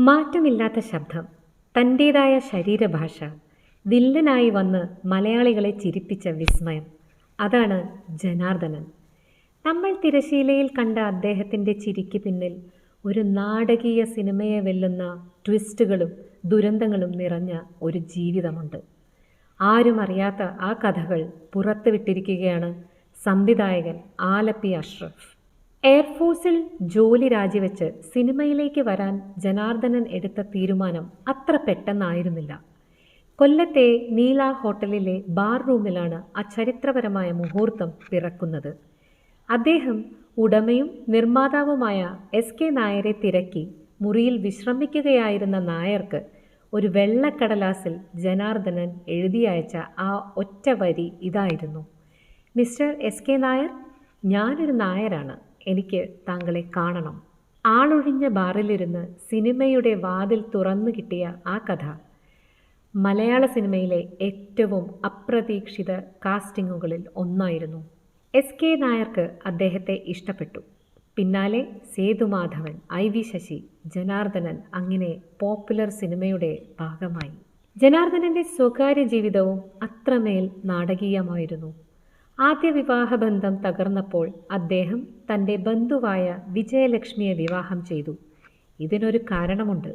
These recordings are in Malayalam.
മാറ്റമില്ലാത്ത ശബ്ദം തന്റേതായ ശരീരഭാഷ വില്ലനായി വന്ന് മലയാളികളെ ചിരിപ്പിച്ച വിസ്മയം. അതാണ് ജനാർദ്ദനൻ. നമ്മൾ തിരശീലയിൽ കണ്ട അദ്ദേഹത്തിന്റെ ചിരിക്ക് പിന്നിൽ ഒരു നാടകീയ സിനിമയെ വെല്ലുന്ന ട്വിസ്റ്റുകളും ദുരന്തങ്ങളും നിറഞ്ഞ ഒരു ജീവിതമുണ്ട്. ആരും അറിയാത്ത ആ കഥകൾ പുറത്തുവിട്ടിരിക്കുകയാണ് സംവിധായകൻ ആലപ്പി അഷ്റഫ്. എയർഫോഴ്സിൽ ജോലി രാജിവെച്ച് സിനിമയിലേക്ക് വരാൻ ജനാർദ്ദനൻ എടുത്ത തീരുമാനം അത്ര പെട്ടെന്നായിരുന്നില്ല. കൊല്ലത്തെ നീല ഹോട്ടലിലെ ബാർ റൂമിലാണ് ആ ചരിത്രപരമായ മുഹൂർത്തം പിറക്കുന്നത്. അദ്ദേഹം ഉടമയും നിർമ്മാതാവുമായ എസ് കെ നായരെ തിരക്കി മുറിയിൽ വിശ്രമിക്കുകയായിരുന്ന നായർക്ക് ഒരു വെള്ളക്കടലാസിൽ ജനാർദ്ദനൻ എഴുതി അയച്ച ആ ഒറ്റ വരി ഇതായിരുന്നു. മിസ്റ്റർ എസ് കെ നായർ ഞാനൊരു നായരാണ്. എനിക്ക് താങ്കളെ കാണണം. ആളൊഴിഞ്ഞ ബാറിലിരുന്ന് സിനിമയുടെ വാതിൽ തുറന്നു കിട്ടിയ ആ കഥ. മലയാള സിനിമയിലെ ഏറ്റവും അപ്രതീക്ഷിത കാസ്റ്റിങ്ങുകളിൽ ഒന്നായിരുന്നു. എസ് കെ നായർക്ക് അദ്ദേഹത്തെ ഇഷ്ടപ്പെട്ടു. പിന്നാലെ സേതുമാധവൻ ഐ വി ശശി ജനാർദ്ദനൻ അങ്ങനെ പോപ്പുലർ സിനിമയുടെ ഭാഗമായി. ജനാർദ്ദനന്റെ സ്വകാര്യ ജീവിതവും അത്രമേൽ നാടകീയമായിരുന്നു. ആദ്യ വിവാഹബന്ധം തകർന്നപ്പോൾ അദ്ദേഹം തന്റെ ബന്ധുവായ വിജയലക്ഷ്മിയെ വിവാഹം ചെയ്തു. ഇതിനൊരു കാരണമുണ്ട്.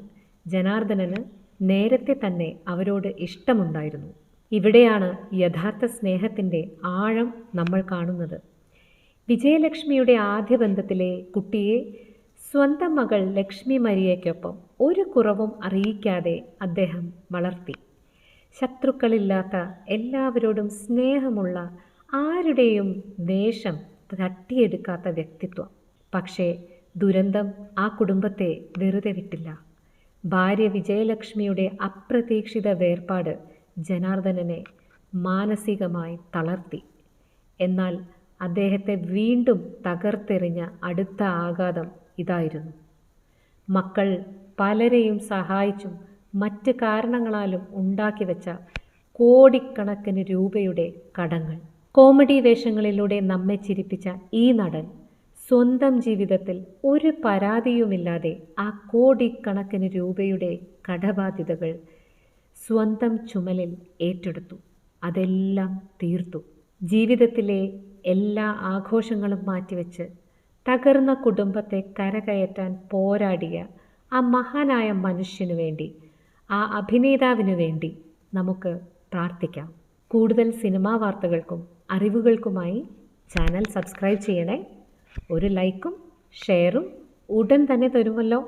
ജനാർദ്ദനന് നേരത്തെ തന്നെ അവരോട് ഇഷ്ടമുണ്ടായിരുന്നു. ഇവിടെയാണ് യഥാർത്ഥ സ്നേഹത്തിന്റെ ആഴം നമ്മൾ കാണുന്നത്. വിജയലക്ഷ്മിയുടെ ആദ്യ ബന്ധത്തിലെ കുട്ടിയെ സ്വന്തം മകൾ ലക്ഷ്മി മരിയയ്ക്കൊപ്പം ഒരു കുറവും അറിയിക്കാതെ അദ്ദേഹം വളർത്തി. ശത്രുക്കളില്ലാത്ത എല്ലാവരോടും സ്നേഹമുള്ള ആരുടെയും ദേഷം തട്ടിയെടുക്കാത്ത വ്യക്തിത്വം. പക്ഷേ ദുരന്തം ആ കുടുംബത്തെ വെറുതെ വിട്ടില്ല. ഭാര്യ വിജയലക്ഷ്മിയുടെ അപ്രതീക്ഷിത വേർപാട് ജനാർദ്ദനനെ മാനസികമായി തളർത്തി. എന്നാൽ അദ്ദേഹത്തെ വീണ്ടും തകർത്തെറിഞ്ഞ അടുത്ത ആഘാതം ഇതായിരുന്നു. മക്കൾ പലരെയും സഹായിച്ചും മറ്റ് കാരണങ്ങളാലും ഉണ്ടാക്കി വെച്ച കോടിക്കണക്കിന് രൂപയുടെ കടങ്ങൾ. കോമഡി വേഷങ്ങളിലൂടെ നമ്മെ ചിരിപ്പിച്ച ഈ നടൻ സ്വന്തം ജീവിതത്തിൽ ഒരു പരാതിയുമില്ലാതെ ആ കോടിക്കണക്കിന് രൂപയുടെ കടബാധ്യതകൾ സ്വന്തം ചുമലിൽ ഏറ്റെടുത്തു. അതെല്ലാം തീർത്തു. ജീവിതത്തിലെ എല്ലാ ആഘോഷങ്ങളും മാറ്റിവെച്ച് തകർന്ന കുടുംബത്തെ കരകയറ്റാൻ പോരാടിയ ആ മഹാനായ മനുഷ്യനു വേണ്ടി ആ അഭിനേതാവിനു വേണ്ടി നമുക്ക് പ്രാർത്ഥിക്കാം. കൂടുതൽ സിനിമാ വാർത്തകൾക്കും അറിവുകൾക്കുമായി ചാനൽ സബ്സ്ക്രൈബ് ചെയ്യണേ. ഒരു ലൈക്കും ഷെയറും ഉടൻ തന്നെ തരുമല്ലോ.